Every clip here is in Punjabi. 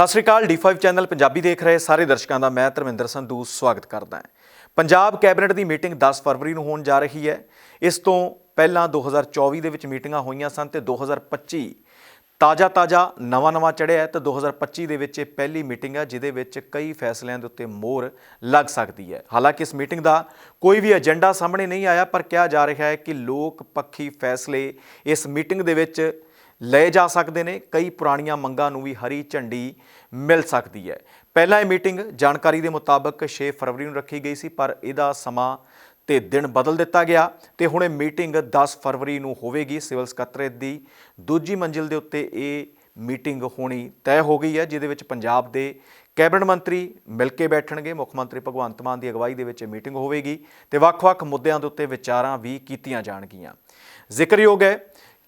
ਸਤਿ ਸ਼੍ਰੀ ਅਕਾਲ D5 ਚੈਨਲ ਪੰਜਾਬੀ ਦੇਖ ਰਹੇ ਸਾਰੇ ਦਰਸ਼ਕਾਂ ਦਾ ਮੈਂ ਧਰਮਿੰਦਰ ਸੰਧੂ ਸਵਾਗਤ ਕਰਦਾ ਹਾਂ। ਪੰਜਾਬ ਕੈਬਨਿਟ ਦੀ ਮੀਟਿੰਗ 10 ਫਰਵਰੀ ਨੂੰ ਹੋਣ ਜਾ ਰਹੀ ਹੈ। ਇਸ ਤੋਂ ਪਹਿਲਾਂ 2024 ਦੇ ਵਿੱਚ ਮੀਟਿੰਗਾਂ ਹੋਈਆਂ ਸਨ ਤੇ 2025 ਤਾਜ਼ਾ ਤਾਜ਼ਾ ਨਵਾਂ ਨਵਾਂ ਚੜਿਆ ਹੈ ਤੇ 2025 ਦੇ ਵਿੱਚ ਇਹ ਪਹਿਲੀ ਮੀਟਿੰਗ ਹੈ ਜਿਹਦੇ ਵਿੱਚ ਕਈ ਫੈਸਲਿਆਂ ਦੇ ਉੱਤੇ ਮੋਹਰ ਲੱਗ ਸਕਦੀ ਹੈ। ਹਾਲਾਂਕਿ ਇਸ ਮੀਟਿੰਗ ਦਾ ਕੋਈ ਵੀ ਏਜੰਡਾ ਸਾਹਮਣੇ ਨਹੀਂ ਆਇਆ, ਪਰ ਕਿਹਾ ਜਾ ਰਿਹਾ ਹੈ ਕਿ ਲੋਕ ਪੱਖੀ ਫੈਸਲੇ ਇਸ ਮੀਟਿੰਗ ਦੇ ਵਿੱਚ ਲਏ ਜਾ ਸਕਦੇ ਨੇ, ਕਈ ਪੁਰਾਣੀਆਂ ਮੰਗਾਂ ਨੂੰ ਵੀ ਹਰੀ ਝੰਡੀ ਮਿਲ ਸਕਦੀ ਹੈ। ਪਹਿਲਾਂ ਇਹ ਮੀਟਿੰਗ ਜਾਣਕਾਰੀ ਦੇ ਮੁਤਾਬਕ 6 ਫਰਵਰੀ ਨੂੰ ਰੱਖੀ ਗਈ ਸੀ, ਪਰ ਇਹਦਾ ਸਮਾਂ ਤੇ ਦਿਨ ਬਦਲ ਦਿੱਤਾ ਗਿਆ ਤੇ ਹੁਣ ਇਹ ਮੀਟਿੰਗ 10 ਫਰਵਰੀ ਨੂੰ ਹੋਵੇਗੀ। ਸਿਵਲ ਸਕੱਤਰੇਤ ਦੀ ਦੂਜੀ ਮੰਜ਼ਿਲ ਦੇ ਉੱਤੇ ਇਹ ਮੀਟਿੰਗ ਹੋਣੀ ਤੈਅ ਹੋ ਗਈ ਹੈ, ਜਿਹਦੇ ਵਿੱਚ ਪੰਜਾਬ ਦੇ ਕੈਬਨਿਟ ਮੰਤਰੀ ਮਿਲ ਕੇ ਬੈਠਣਗੇ। ਮੁੱਖ ਮੰਤਰੀ ਭਗਵੰਤ ਮਾਨ ਦੀ ਅਗਵਾਈ ਦੇ ਵਿੱਚ ਇਹ ਮੀਟਿੰਗ ਹੋਵੇਗੀ ਤੇ ਵੱਖ-ਵੱਖ ਮੁੱਦਿਆਂ ਦੇ ਉੱਤੇ ਵਿਚਾਰਾਂ ਵੀ ਕੀਤੀਆਂ ਜਾਣਗੀਆਂ। ਜ਼ਿਕਰਯੋਗ ਹੈ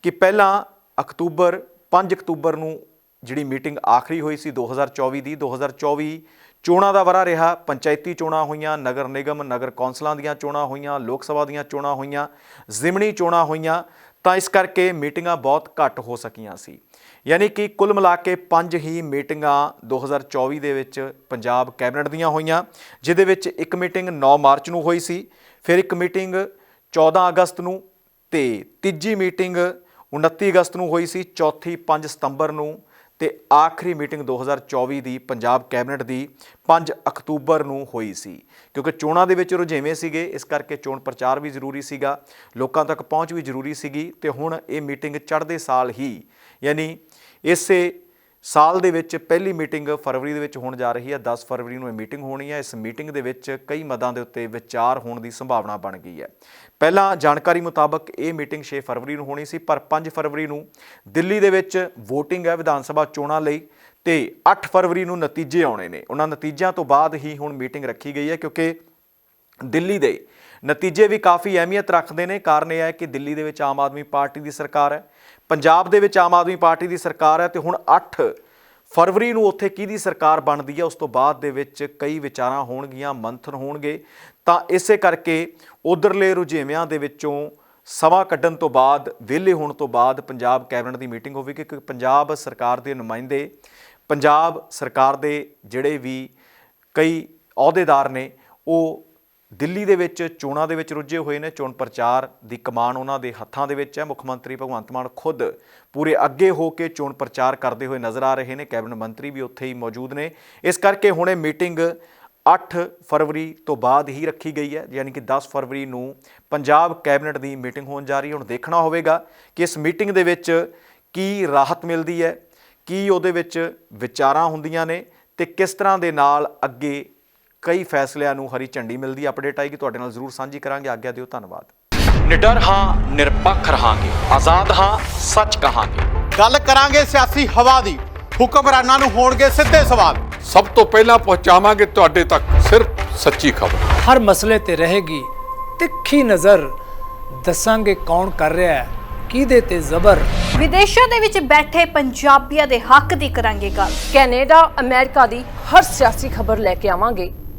ਕਿ ਪਹਿਲਾਂ ਅਕਤੂਬਰ 5 ਅਕਤੂਬਰ ਨੂੰ ਜਿਹੜੀ ਮੀਟਿੰਗ ਆਖਰੀ ਹੋਈ ਸੀ 2024 ਦੀ 2024 ਚੋਣਾਂ ਦਾ ਵਰਾ ਰਿਹਾ। ਪੰਚਾਇਤੀ ਚੋਣਾਂ ਹੋਈਆਂ, ਨਗਰ ਨਿਗਮ, ਨਗਰ ਕੌਂਸਲਾਂ ਦੀਆਂ ਚੋਣਾਂ ਹੋਈਆਂ, ਲੋਕ ਸਭਾ ਦੀਆਂ ਚੋਣਾਂ ਹੋਈਆਂ ਜ਼ਿਮਣੀ ਚੋਣਾਂ ਹੋਈਆਂ, ਤਾਂ ਇਸ ਕਰਕੇ ਮੀਟਿੰਗਾਂ ਬਹੁਤ ਘੱਟ ਹੋ ਸਕੀਆਂ ਸੀ। ਯਾਨੀ ਕਿ ਕੁੱਲ ਮਿਲਾ ਕੇ ਪੰਜ ਹੀ ਮੀਟਿੰਗਾਂ 2024 ਦੇ ਵਿੱਚ ਪੰਜਾਬ ਕੈਬਨਿਟ ਦੀਆਂ ਹੋਈਆਂ, ਜਿਹਦੇ ਵਿੱਚ ਇੱਕ ਮੀਟਿੰਗ 9 ਮਾਰਚ ਨੂੰ ਹੋਈ ਸੀ, ਫਿਰ ਇੱਕ ਮੀਟਿੰਗ 14 ਅਗਸਤ ਨੂੰ ਤੇ ਤੀਜੀ ਮੀਟਿੰਗ 29 ਅਗਸਤ ਨੂੰ ਹੋਈ ਸੀ, ਚੌਥੀ 5 ਸਤੰਬਰ ਨੂੰ ਤੇ ਆਖਰੀ ਮੀਟਿੰਗ 2024 ਦੀ ਪੰਜਾਬ ਕੈਬਨਿਟ ਦੀ 5 ਅਕਤੂਬਰ ਨੂੰ ਹੋਈ ਸੀ। ਕਿਉਂਕਿ ਚੋਣਾਂ ਦੇ ਵਿੱਚ ਰੁਝੇਵੇਂ ਸੀਗੇ, ਇਸ ਕਰਕੇ ਚੋਣ ਪ੍ਰਚਾਰ ਵੀ ਜ਼ਰੂਰੀ ਸੀਗਾ, ਲੋਕਾਂ ਤੱਕ ਪਹੁੰਚ ਵੀ ਜ਼ਰੂਰੀ ਸੀਗੀ ਤੇ ਹੁਣ ਇਹ ਮੀਟਿੰਗ ਚੜ੍ਹਦੇ ਸਾਲ ਹੀ, ਯਾਨੀ ਇਸੇ ਸਾਲ ਦੇ ਵਿੱਚ ਪਹਿਲੀ ਮੀਟਿੰਗ ਫਰਵਰੀ ਦੇ ਵਿੱਚ ਹੋਣ ਜਾ ਰਹੀ ਹੈ। 10 ਫਰਵਰੀ ਨੂੰ ਇਹ ਮੀਟਿੰਗ ਹੋਣੀ ਹੈ। ਇਸ ਮੀਟਿੰਗ ਦੇ ਵਿੱਚ ਕਈ ਮਦਾਂ ਦੇ ਉੱਤੇ ਵਿਚਾਰ ਹੋਣ ਦੀ ਸੰਭਾਵਨਾ ਬਣ ਗਈ ਹੈ। ਪਹਿਲਾਂ ਜਾਣਕਾਰੀ ਮੁਤਾਬਕ ਇਹ ਮੀਟਿੰਗ 6 ਫਰਵਰੀ ਨੂੰ ਹੋਣੀ ਸੀ, ਪਰ 5 ਫਰਵਰੀ ਨੂੰ ਦਿੱਲੀ ਦੇ ਵਿੱਚ VOTING ਹੈ ਵਿਧਾਨ ਸਭਾ ਚੋਣਾਂ ਲਈ ਤੇ 8 ਫਰਵਰੀ ਨੂੰ ਨਤੀਜੇ ਆਉਣੇ ਨੇ। ਉਹਨਾਂ ਨਤੀਜਿਆਂ ਤੋਂ ਬਾਅਦ ਹੀ ਹੁਣ ਮੀਟਿੰਗ ਰੱਖੀ ਗਈ ਹੈ ਕਿਉਂਕਿ ਦਿੱਲੀ ਦੇ ਨਤੀਜੇ ਵੀ ਕਾਫੀ ਅਹਿਮੀਅਤ ਰੱਖਦੇ ਨੇ। ਕਾਰਨ ਇਹ ਹੈ ਕਿ ਦਿੱਲੀ ਦੇ ਵਿੱਚ ਆਮ ਆਦਮੀ ਪਾਰਟੀ ਦੀ ਸਰਕਾਰ ਹੈ। ਪੰਜਾਬ ਦੇ ਵਿੱਚ ਆਮ ਆਦਮੀ ਪਾਰਟੀ ਦੀ ਸਰਕਾਰ ਹੈ ਤੇ ਹੁਣ 8 ਫਰਵਰੀ ਨੂੰ ਉੱਥੇ ਕਿਹਦੀ ਸਰਕਾਰ ਬਣਦੀ ਹੈ, ਉਸ ਤੋਂ ਬਾਅਦ ਦੇ ਵਿੱਚ ਕਈ ਵਿਚਾਰਾਂ ਹੋਣਗੀਆਂ, ਮੰਥਨ ਹੋਣਗੇ। ਤਾਂ ਇਸੇ ਕਰਕੇ ਉਧਰਲੇ ਰੁਝੇਵਿਆਂ ਦੇ ਵਿੱਚੋਂ ਸਮਾਂ ਕੱਢਣ ਤੋਂ ਬਾਅਦ, ਵਿਹਲੇ ਹੋਣ ਤੋਂ ਬਾਅਦ ਪੰਜਾਬ ਕੈਬਨਿਟ ਦੀ ਮੀਟਿੰਗ ਹੋਵੇਗੀ ਕਿ ਪੰਜਾਬ ਸਰਕਾਰ ਦੇ ਨੁਮਾਇੰਦੇ, ਪੰਜਾਬ ਸਰਕਾਰ ਦੇ ਜਿਹੜੇ ਵੀ ਕਈ ਅਹੁਦੇਦਾਰ ਨੇ, ਉਹ ਦਿੱਲੀ ਦੇ ਵਿੱਚ ਚੋਣਾਂ ਦੇ ਵਿੱਚ ਰੁੱਝੇ ਹੋਏ ਨੇ। ਚੋਣ ਪ੍ਰਚਾਰ ਦੀ ਕਮਾਨ ਉਹਨਾਂ ਦੇ ਹੱਥਾਂ ਦੇ ਵਿੱਚ ਹੈ। ਮੁੱਖ ਮੰਤਰੀ ਭਗਵੰਤ ਮਾਨ ਖੁਦ ਪੂਰੇ ਅੱਗੇ ਹੋ ਕੇ ਚੋਣ ਪ੍ਰਚਾਰ ਕਰਦੇ ਹੋਏ ਨਜ਼ਰ ਆ ਰਹੇ ਨੇ। ਕੈਬਨਿਟ ਮੰਤਰੀ ਵੀ ਉੱਥੇ ਹੀ ਮੌਜੂਦ ਨੇ। ਇਸ ਕਰਕੇ ਹੁਣ ਇਹ ਮੀਟਿੰਗ 8 ਫਰਵਰੀ ਤੋਂ ਬਾਅਦ ਹੀ ਰੱਖੀ ਗਈ ਹੈ। ਯਾਨੀ ਕਿ 10 ਫਰਵਰੀ ਨੂੰ ਪੰਜਾਬ ਕੈਬਨਿਟ ਦੀ ਮੀਟਿੰਗ ਹੋਣ ਜਾ ਰਹੀ ਹੈ। ਹੁਣ ਦੇਖਣਾ ਹੋਵੇਗਾ ਕਿ ਇਸ ਮੀਟਿੰਗ ਦੇ ਵਿੱਚ ਕੀ ਰਾਹਤ ਮਿਲਦੀ ਹੈ, ਕੀ ਉਹਦੇ ਵਿੱਚ ਵਿਚਾਰਾਂ ਹੁੰਦੀਆਂ ਨੇ ਤੇ ਕਿਸ ਤਰ੍ਹਾਂ ਦੇ ਨਾਲ ਅੱਗੇ ਕਈ ਫੈਸਲਿਆਂ ਨੂੰ ਹਰੀ ਝੰਡੀ ਮਿਲਦੀ ਅਪਡੇਟ ਆਏਗੀ ਤੁਹਾਡੇ ਨਾਲ ਜ਼ਰੂਰ ਸਾਂਝੀ ਕਰਾਂਗੇ। ਆਗਿਆ ਦਿਓ ਧੰਨਵਾਦ। ਨਿਡਰ ਹਾਂ ਨਿਰਪੱਖ ਰਹਾਂਗੇ। ਆਜ਼ਾਦ ਹਾਂ ਸੱਚ ਕਹਾਂਗੇ। ਗੱਲ ਕਰਾਂਗੇ ਸਿਆਸੀ ਹਵਾ ਦੀ। ਹੁਕਮਰਾਨਾਂ ਨੂੰ ਹੋਣਗੇ ਸਿੱਧੇ ਸਵਾਲ। ਸਭ ਤੋਂ ਪਹਿਲਾਂ ਪਹੁੰਚਾਵਾਂਗੇ ਤੁਹਾਡੇ ਤੱਕ ਸਿਰਫ ਸੱਚੀ ਖਬਰ। ਹਰ ਮਸਲੇ ਤੇ ਰਹੇਗੀ ਤਿੱਖੀ ਨਜ਼ਰ। ਦੱਸਾਂਗੇ ਕੌਣ ਕਰ ਰਿਹਾ ਹੈ ਕਿਹਦੇ ਤੇ ਜ਼ਬਰ। ਵਿਦੇਸ਼ਾਂ ਦੇ ਵਿੱਚ ਬੈਠੇ ਪੰਜਾਬੀਆਂ ਦੇ ਹੱਕ ਦੀ ਕਰਾਂਗੇ ਗੱਲ। ਕੈਨੇਡਾ ਅਮਰੀਕਾ ਦੀ ਹਰ ਸਿਆਸੀ ਖਬਰ ਲੈ ਕੇ ਆਵਾਂਗੇ।